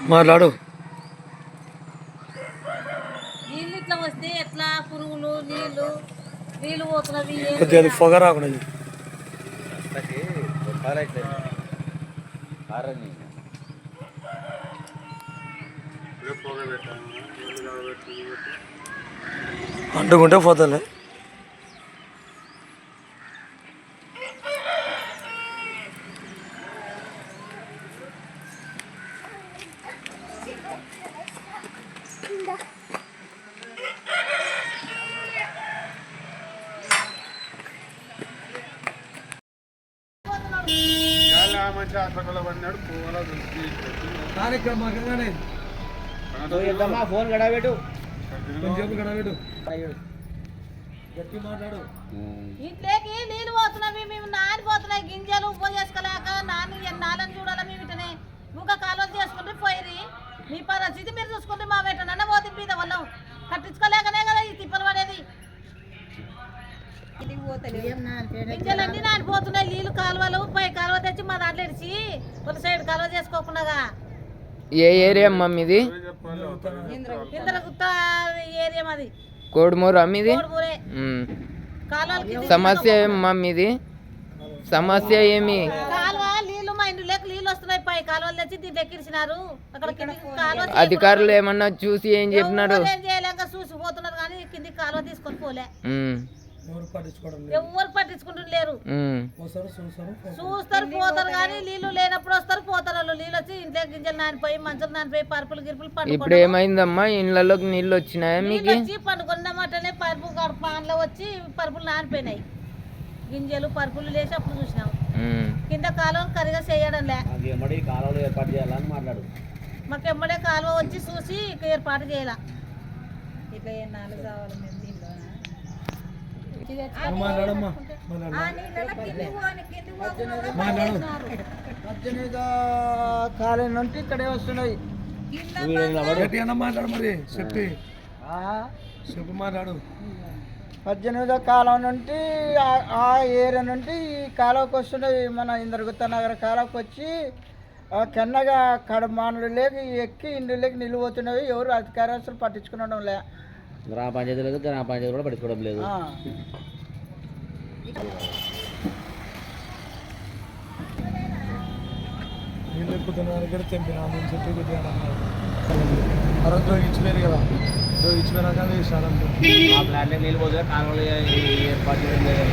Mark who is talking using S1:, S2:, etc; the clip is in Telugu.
S1: మాట్లాడు.
S2: నీళ్ళు ఇట్లా వస్తే ఎట్లా? పురుగులు నీళ్ళు. నీళ్ళు పోతున్నవి ఏం
S1: కొద్దిగా అది పొగ రాకుండా. అంటుకుంటే పోతాలే.
S3: మంచి హాస్పిటల్లో పడినాడు పోవాలా
S1: కార్యక్రమంగానే.
S4: ఫోన్ గడబెట్టు
S1: కొంచెం కడగడు గట్టి మాట్లాడు.
S2: ఇంట్లోకి నీళ్ళు పోతున్నవి మేము నానిపోతున్నాయి గింజలు ఉప్పు చేసుకోలేక నాని నాలని చూడాలి మేము ఇటనే. ఇంకా కాలువ చేసుకుంటే పోయి మీ పరిస్థితి మీరు చూసుకుంటే మా వెంటనే పోతే మీద వాళ్ళం కట్టించుకోలేకనే కదా ఈ తిప్పలు పడేది గింజలన్నీ నానిపోతున్నాయి. నీళ్ళు కాలువలు పై కాలువ తెచ్చి మా దాంట్లో ఇడిచి ఒక సైడ్ కాలువ చేసుకోకుండా
S5: ఏ ఏరియా అమ్మా మీది?
S2: ఇంద్రగుప్త ఏరియా మాది.
S5: కోడుమూరు అమ్మిది సమస్య ఏమమ్మా మీది? సమస్య ఏమి?
S2: కాలువ నీళ్ళు మా ఇంటి లేక నీళ్ళు వస్తున్నాయి. పై కాలువలు తెచ్చి దీంట్లో ఎక్కిరిచినారు. అక్కడ కిందికి కాలువ
S5: అధికారులు ఏమన్నా చూసి ఏం చెప్పినారు?
S2: ఎవరు ఏం చేయలేక చూసి పోతున్నారు కానీ కిందికి కాలువ తీసుకొని పోలే.
S1: ఎవరు లేదు.
S2: లేరు.
S1: చూస్తారు పోతారు.
S2: కానీ నీళ్ళు లేనప్పుడు వస్తారు పోతారు వాళ్ళు. నీళ్ళు వచ్చి ఇంట్లో గింజలు నానిపోయి మంచులు నానిపోయి పరుపులు గిరుపులు
S5: ఇప్పుడు
S2: పండుకొని
S5: ఏమైందమ్మా? ఇండ్లలోకి నీళ్ళు వచ్చినాయా
S2: నీళ్ళు
S5: మీకు?
S2: వచ్చి పండుకున్నమాటనే పరుపు పాన్లో వచ్చి పరుపులు నానిపోయినాయి. గింజలు పరుపులు లేచి అప్పుడు చూసినాం.
S5: ఉమ్.
S2: కింద కాలువ కరిగా చేయడం లే.
S4: ఎమ్మడి కాలంలో ఏర్పాటు చేయాలని మాట్లాడు.
S2: మాకు ఎమ్మడే కాలువ వచ్చి చూసి ఇక ఏర్పాటు చేయాల. ఇట్లా ఏ నాలుగు కావాలి మేము దీంట్లో
S4: కాలం నుండి ఇక్కడే వస్తున్నాయి.
S1: మరి చెప్పి చెప్పు మాట్లాడు.
S4: పద్దెనిమిదో కాలం నుండి ఆ- ఏరియా నుండి ఈ కాలంకి వస్తున్నాయి మన ఇంద్రగుత్త నగర కాలంకి వచ్చి ఆ కెన్నగా కడమానులు లేక ఎక్కి ఇండ్లు లేక నిలిపోతున్నవి ఎవరు అధికారస్తులు పట్టించుకునడం లే
S6: గ్రామ పంచాయతీ లేదు గ్రామ పంచాయతీ కూడా పట్టించుకోవడం లేదు.
S4: ఆ.
S1: నీళ్ళు ఎక్కుతున్నారు దగ్గర తెంపినా నేను చెప్పి కొద్దిగా అన్నారు అరవై దోగించలేరు కదా. దోగించిపోయినాక వేసాడంటే
S6: ఆ ప్లాంట్ నీళ్ళు పోతే కాలంలో ఏర్పాటు చేయడం లేదు.